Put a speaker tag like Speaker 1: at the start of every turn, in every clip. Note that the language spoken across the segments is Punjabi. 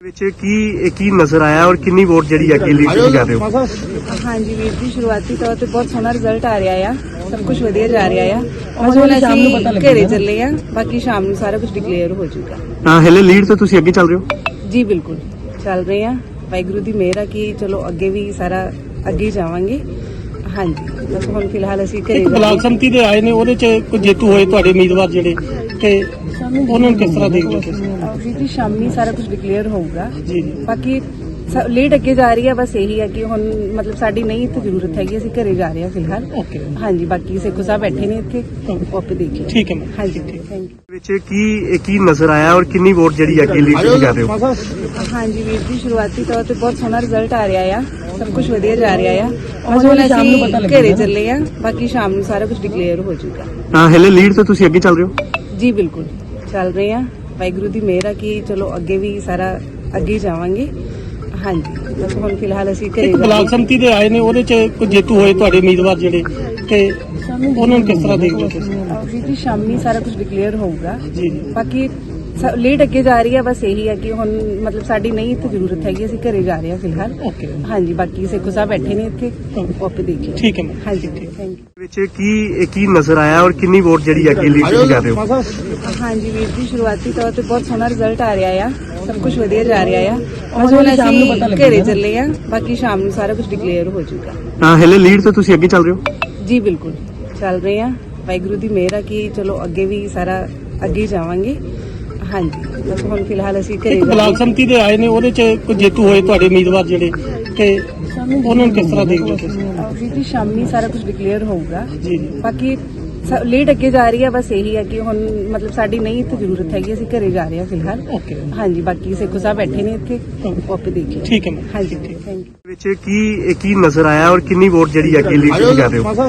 Speaker 1: ਵਿੱਚ ਕੀ ਇਹ ਕੀ ਨਜ਼ਰ ਆਇਆ ਔਰ ਕਿੰਨੀ ਵੋਟ ਜਿਹੜੀ ਅੱਗੇ ਲੀਡ ਕਰ ਰਹੇ ਹੋ?
Speaker 2: ਹਾਂਜੀ ਵੀਰ ਜੀ ਸ਼ੁਰੂਆਤੀ ਤੌਰ ਤੇ ਬਹੁਤ ਸੋਹਣਾ ਰਿਜ਼ਲਟ ਆ ਰਿਹਾ ਆ। ਸਭ ਕੁਝ ਵਧੀਆ ਜਾ ਰਿਹਾ ਆ। ਬਸ ਹੁਣ ਅਸੀਂ ਘਰੇ ਚੱਲੇ ਆ ਬਾਕੀ ਸ਼ਾਮ ਨੂੰ ਸਾਰਾ ਕੁਝ ਡਿਕਲੇਅਰ ਹੋ ਜਾਊਗਾ।
Speaker 1: ਹਾਂ ਹਲੇ ਲੀਡ ਤੇ ਤੁਸੀਂ ਅੱਗੇ ਚੱਲ ਰਹੇ ਹੋ?
Speaker 2: ਜੀ ਬਿਲਕੁਲ। ਚੱਲ ਰਹੇ ਆ। ਵਾਹਿਗੁਰੂ ਦੀ ਮਿਹਰ ਆ ਕਿ ਚਲੋ ਅੱਗੇ ਵੀ ਸਾਰਾ ਅੱਗੇ ਜਾਵਾਂਗੇ। ਹਾਂਜੀ ਬਸ ਹੁਣ ਫਿਲਹਾਲ ਅਸੀਂ ਘਰੇ
Speaker 3: ਇੱਕ ਬਲਾਕ ਸੰਮਤੀ ਦੇ ਆਏ ਨੇ ਉਹਦੇ ਚ ਕੋਈ ਜੇਤੂ ਹੋਏ ਤੁਹਾਡੇ ਉਮੀਦਵਾਰ ਜਿਹੜੇ? ਤੇ ਉਹਨਾਂ ਨੂੰ ਕਿਸ ਤਰ੍ਹਾਂ ਦੇਖਦੇ ਹੋ ਤੁਸੀਂ
Speaker 2: ਅਹ ਵੀਰ ਜੀ ਸ਼ਾਮੀ ਸਾਰਾ ਕੁਝ ਡਿਕਲੇਅਰ ਹੋਊਗਾ
Speaker 3: ਜੀ ਜੀ
Speaker 2: ਬਾਕੀ ਲੇਟ ਅੱਗੇ ਜਾ ਰਹੀ ਆ ਬਸ ਇਹੀ ਆ ਕਿ ਹੁਣ ਮਤਲਬ ਸਾਡੀ ਨਹੀਂ ਇੱਥੇ ਜ਼ਰੂਰਤ ਹੈਗੀ ਅਸੀਂ ਘਰੇ ਜਾ ਰਹੇ ਆ ਫਿਲਹਾਲ
Speaker 3: ਓਕੇ
Speaker 2: ਹਾਂਜੀ ਬਾਕੀ ਸੇਖੋ ਸਾਹਿਬ ਬੈਠੇ ਨੇ ਇੱਥੇ ਉਹ ਆਪੇ ਦੇਖ ਲਿਓ
Speaker 3: ਠੀਕ ਹੈ ਮੈਮ
Speaker 2: ਹਾਂਜੀ ਥੈਂਕ ਯੂ
Speaker 1: ਵਿੱਚ ਕੀ ਇਹ ਕੀ ਨਜ਼ਰ ਆਇਆ ਔਰ ਕਿੰਨੀ ਵੋਟ ਜਿਹੜੀ ਅੱਗੇ ਲੀਡ ਕਰ ਰਹੇ ਹੋ
Speaker 2: ਹਾਂਜੀ ਵੀਰ ਜੀ ਸ਼ੁਰੂਆਤੀ ਤੌਰ ਤੇ ਬਹੁਤ ਸੋਹਣਾ ਰਿਜ਼ਲਟ ਆ ਰਿਹਾ ਆ ਸਭ ਕੁਝ ਵਧੀਆ ਜਾ ਰਿਹਾ ਆ ਬਸ ਹੁਣ ਅਸੀਂ ਘਰੇ ਚੱਲੇ ਆ ਬਾਕੀ ਸ਼ਾਮ ਨੂੰ ਸਾਰਾ ਕੁਝ ਡਿਕਲੇਅਰ ਹੋ ਜਾਊਗਾ
Speaker 1: ਹਾਂ ਹਲੇ ਲੀਡ ਤੇ ਤੁਸੀਂ ਅੱਗੇ ਚੱਲ ਰਹੇ ਹੋ
Speaker 2: ਜੀ ਬਿਲਕੁਲ। ਚੱਲ ਰਹੇ ਆ। ਵਾਹਿਗੁਰੂ ਦੀ ਮਿਹਰ ਆ ਕਿ ਚਲੋ ਅੱਗੇ ਵੀ ਸਾਰਾ ਅੱਗੇ ਜਾਵਾਂਗੇ। ਹਾਂਜੀ। ਬਸ ਹੁਣ ਫਿਲਹਾਲ ਅਸੀਂ ਘਰੇ
Speaker 3: ਇੱਕ ਬਲਾਕ ਸੰਮਤੀ ਦੇ ਆਏ ਨੇ ਉਹਦੇ ਚ ਕੋਈ ਜੇਤੂ ਹੋਏ ਤੁਹਾਡੇ ਉਮੀਦਵਾਰ ਜਿਹੜੇ? ਤੇ ਉਹਨਾਂ ਨੂੰ ਕਿਸ ਤਰ੍ਹਾਂ ਦੇਖਦੇ ਹੋ ਤੁਸੀਂ?
Speaker 2: ਜੀ ਸ਼ਾਮੀ ਸਾਰਾ ਕੁਝ ਡਿਕਲੇਅਰ ਹੋਊਗਾ।
Speaker 3: ਜੀ ਜੀ।
Speaker 2: ਬਾਕੀ ਲੇਟ ਅੱਗੇ ਜਾ ਰਹੀ ਆ ਬਸ ਇਹੀ ਆ ਕਿ ਹੁਣ ਮਤਲਬ ਸਾਡੀ ਨਹੀਂ ਇੱਥੇ ਜ਼ਰੂਰਤ ਹੈਗੀ ਅਸੀਂ ਘਰੇ ਜਾ ਰਹੇ ਆ ਫਿਲਹਾਲ।
Speaker 3: ਓਕੇ
Speaker 2: ਹਾਂਜੀ ਬਾਕੀ ਸੇਖੋ ਸਾਹਿਬ ਬੈਠੇ ਨੇ ਇੱਥੇ ਆਪੇ ਦੇਖ ਲਿਓ।
Speaker 3: ਠੀਕ ਹੈ ਮੈਮ
Speaker 2: ਹਾਂਜੀ ਥੈਂਕ ਯੂ
Speaker 1: ਵਿੱਚ ਕੀ ਕੀ ਨਜ਼ਰ ਆਇਆ ਔਰ ਕਿੰਨੀ ਵੋਟ ਜਿਹੜੀ ਅੱਗੇ ਲੀਡ ਕਰ ਰਹੇ ਹੋ?
Speaker 2: ਹਾਂਜੀ ਵੀਰ ਜੀ ਸ਼ੁਰੂਆਤੀ ਤੌਰ ਤੇ ਬਹੁਤ ਸੋਹਣਾ ਰਿਜ਼ਲਟ ਆ ਰਿਹਾ ਆ। ਸਭ ਕੁਝ ਵਧੀਆ ਜਾ ਰਿਹਾ ਆ। ਬਸ ਹੁਣ ਅਸੀਂ ਘਰੇ ਚੱਲੇ ਆ ਬਾਕੀ ਸ਼ਾਮ ਨੂੰ ਸਾਰਾ ਕੁਝ ਡਿਕਲੇਅਰ ਹੋ ਜਾਊਗਾ।
Speaker 1: ਹਾਂ ਹਲੇ ਲੀਡ ਤੇ ਤੁਸੀਂ ਅੱਗੇ ਚੱਲ ਰਹੇ ਹੋ?
Speaker 2: ਜੀ ਬਿਲਕੁਲ। ਚੱਲ ਰਹੇ ਆ। ਵਾਹਿਗੁਰੂ ਦੀ ਮਿਹਰ ਆ ਕਿ ਚਲੋ ਅੱਗੇ ਵੀ ਸਾਰਾ ਅੱਗੇ ਹੀ ਜਾਵਾਂਗੇ। ਹਾਂਜੀ। ਬਸ ਹੁਣ ਫਿਲਹਾਲ ਅਸੀਂ ਘਰੇ
Speaker 3: ਇੱਕ ਬਲਾਕ ਸੰਮਤੀ ਦੇ ਆਏ ਨੇ ਉਹਦੇ ਚ ਕੋਈ ਜੇਤੂ ਹੋਏ ਤੁਹਾਡੇ ਉਮੀਦਵਾਰ ਜਿਹੜੇ? ਤੇ ਉਹਨਾਂ ਨੂੰ ਕਿਸ ਤਰ੍ਹਾਂ ਦੇਖਦੇ ਹੋ ਤੁਸੀਂ?
Speaker 2: ਅਹ ਵੀਰ ਜੀ ਸ਼ਾਮੀ ਸਾਰਾ ਕੁਝ ਡਿਕਲੇਅਰ ਹੋਊਗਾ।
Speaker 3: ਜੀ ਜੀ।
Speaker 2: ਬਾਕੀ ਲੇਟ ਅੱਗੇ ਜਾ ਰਹੀ ਆ ਬਸ ਇਹੀ ਆ ਕਿ ਹੁਣ ਮਤਲਬ ਸਾਡੀ ਨਹੀਂ ਇੱਥੇ ਜ਼ਰੂਰਤ ਹੈਗੀ ਅਸੀਂ ਘਰੇ ਜਾ ਰਹੇ ਆ ਫਿਲਹਾਲ।
Speaker 3: ਓਕੇ
Speaker 2: ਹਾਂਜੀ ਬਾਕੀ ਸੇਖੋ ਸਾਹਿਬ ਬੈਠੇ ਨੇ ਇੱਥੇ। ਉਹ ਆਪੇ ਦੇਖ ਲਿਓ।
Speaker 3: ਠੀਕ ਹੈ ਮੈਮ।
Speaker 2: ਹਾਂਜੀ ਥੈਂਕ ਯੂ
Speaker 1: ਵਿੱਚ ਕੀ ਇਹ ਕੀ ਨਜ਼ਰ ਆਇਆ ਔਰ ਕਿੰਨੀ ਵੋਟ ਜਿਹੜੀ ਅੱਗੇ ਲੀਡ ਕਰ ਰਹੇ ਹੋ?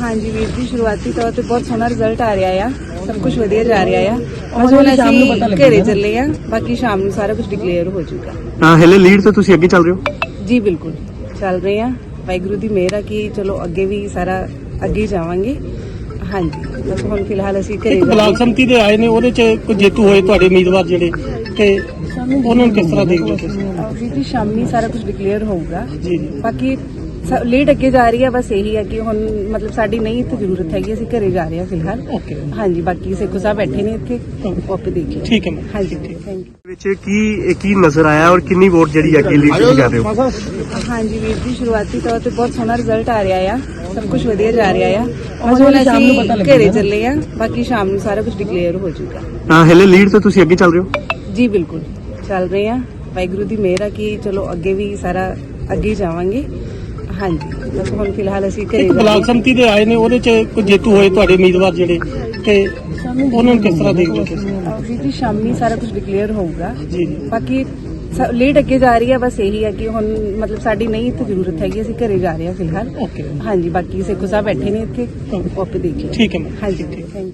Speaker 2: ਹਾਂਜੀ ਵੀਰ ਜੀ ਸ਼ੁਰੂਆਤੀ ਤੌਰ ਤੇ ਬਹੁਤ ਸੋਹਣਾ ਰਿਜ਼ਲਟ ਆ ਰਿਹਾ ਆ। ਸਭ ਕੁਝ ਵਧੀਆ ਜਾ ਰਿਹਾ ਆ। ਬਸ ਹੁਣ ਅਸੀਂ ਘਰੇ ਚੱਲੇ ਆ ਬਾਕੀ ਸ਼ਾਮ ਨੂੰ ਸਾਰਾ ਕੁਝ ਡਿਕਲੇਅਰ ਹੋ ਜਾਊਗਾ।
Speaker 1: ਹਾਂ ਹਲੇ ਲੀਡ ਤੇ ਤੁਸੀਂ ਅੱਗੇ ਚੱਲ ਰਹੇ ਹੋ?
Speaker 2: ਜੀ ਬਿਲਕੁਲ। ਚੱਲ ਰਹੇ ਆ। ਵਾਹਿਗੁਰੂ ਦੀ ਮਿਹਰ ਆ ਕਿ ਚਲੋ ਅੱਗੇ ਵੀ ਸਾਰਾ ਅੱਗੇ ਹੀ ਜਾਵਾਂਗੇ। ਹਾਂਜੀ ਬਸ ਹੁਣ ਫਿਲਹਾਲ ਅਸੀਂ ਘਰੇ
Speaker 3: ਇੱਕ ਬਲਾਕ ਸੰਮਤੀ ਦੇ ਆਏ ਨੇ ਉਹਦੇ ਚ ਕੋਈ ਜੇਤੂ ਹੋਏ ਤੁਹਾਡੇ ਉਮੀਦਵਾਰ ਜਿਹੜੇ ਤੇ ਉਹਨਾਂ ਨੂੰ ਕਿਸ ਤਰ੍ਹਾਂ ਦੇਖਦੇ ਹੋ ਤੁਸੀਂ?
Speaker 2: ਜੀ ਸ਼ਾਮੀ ਸਾਰਾ ਕੁਝ ਡਿਕਲੇਅਰ ਹੋਊਗਾ।
Speaker 3: ਜੀ ਜੀ।
Speaker 2: ਬਾਕੀ ਲੇਟ ਅੱਗੇ ਜਾ ਰਹੀ ਆ ਬਸ ਇਹੀ ਆ ਕਿ ਹੁਣ ਮਤਲਬ ਸਾਡੀ ਨਹੀਂ ਇੱਥੇ ਜ਼ਰੂਰਤ ਹੈਗੀ ਅਸੀਂ ਘਰੇ ਜਾ ਰਹੇ ਆ ਫਿਲਹਾਲ।
Speaker 3: ਓਕੇ
Speaker 2: ਹਾਂਜੀ ਬਾਕੀ ਸੇਖੋ ਸਾਹਿਬ ਬੈਠੇ ਨੇ ਇੱਥੇ ਆਪੇ ਦੇਖ ਲਿਓ।
Speaker 3: ਠੀਕ ਹੈ ਮੈਮ
Speaker 2: ਹਾਂਜੀ ਥੈਂਕ ਯੂ
Speaker 1: ਵਿੱਚ ਕੀ ਕੀ ਨਜ਼ਰ ਆਇਆ ਔਰ ਕਿੰਨੀ ਵੋਟ ਜਿਹੜੀ ਅੱਗੇ ਲੀਡ ਕਰ ਰਹੇ ਹੋ?
Speaker 2: ਹਾਂਜੀ ਵੀਰ ਜੀ ਸ਼ੁਰੂਆਤੀ ਤੌਰ ਤੇ ਬਹੁਤ ਸੋਹਣਾ ਰਿਜ਼ਲਟ ਆ ਰਿਹਾ ਆ। ਸਭ ਕੁਝ ਵਧੀਆ ਜਾ ਰਿਹਾ ਆ। ਬਸ ਹੁਣ ਅਸੀਂ ਘਰੇ ਚੱਲੇ ਆ। ਬਾਕੀ ਸ਼ਾਮ ਨੂੰ ਸਾਰਾ ਕੁਝ ਡਿਕਲੇਅਰ ਹੋ ਜਾਊਗਾ।
Speaker 1: ਹਾਂ ਹਲੇ ਲੀਡ ਤੇ ਤੁਸੀਂ ਅੱਗੇ ਚੱਲ ਰਹੇ ਹੋ?
Speaker 2: ਜੀ ਬਿਲਕੁਲ। ਚੱਲ ਰਹੇ ਆ। ਵਾਹਿਗੁਰੂ ਦੀ ਮਿਹਰ ਆ ਕਿ ਚਲੋ ਅੱਗੇ ਵੀ ਸਾਰਾ ਅੱਗੇ ਹੀ ਜਾਵਾਂਗੇ। ਹਾਂਜੀ। ਬਸ ਹੁਣ ਫਿਲਹਾਲ ਅਸੀਂ ਘਰੇ
Speaker 3: ਇੱਕ ਬਲਾਕ ਸੰਮਤੀ ਦੇ ਆਏ ਨੇ ਉਹਦੇ ਚ ਕੋਈ ਜੇਤੂ ਹੋਏ ਤੁਹਾਡੇ ਉਮੀਦਵਾਰ ਜਿਹੜੇ ਤੇ ਉਹਨਾਂ ਨੂੰ ਕਿਸ ਤਰ੍ਹਾਂ ਦੇਖਦੇ ਹੋ? ਤੁਸੀਂ
Speaker 2: ਜੀ ਸ਼ਾਮੀ ਸਾਰਾ ਕੁਝ ਡਿਕਲੇਅਰ ਹੋਊਗਾ।
Speaker 3: ਜੀ ਜੀ।
Speaker 2: ਬਾਕੀ ਲੇਟ ਅੱਗੇ ਜਾ ਰਹੀ ਆ ਬਸ ਇਹੀ ਆ ਕਿ ਹੁਣ ਮਤਲਬ ਸਾਡੀ ਨਹੀਂ ਇੱਥੇ ਜ਼ਰੂਰਤ ਹੈਗੀ ਅਸੀਂ ਘਰੇ ਜਾ ਰਹੇ ਆ ਫਿਲਹਾਲ।
Speaker 3: ਓਕੇ
Speaker 2: ਹਾਂਜੀ ਬਾਕੀ ਸੇਖੋ ਸਾਹਿਬ ਬੈਠੇ ਨੇ ਇੱਥੇ। ਉਹ ਆਪੇ ਦੇਖ ਲਿਓ
Speaker 3: ਠੀਕ ਹੈ ਮੈਮ
Speaker 2: ਹਾਂਜੀ ਥੈਂਕ ਯੂ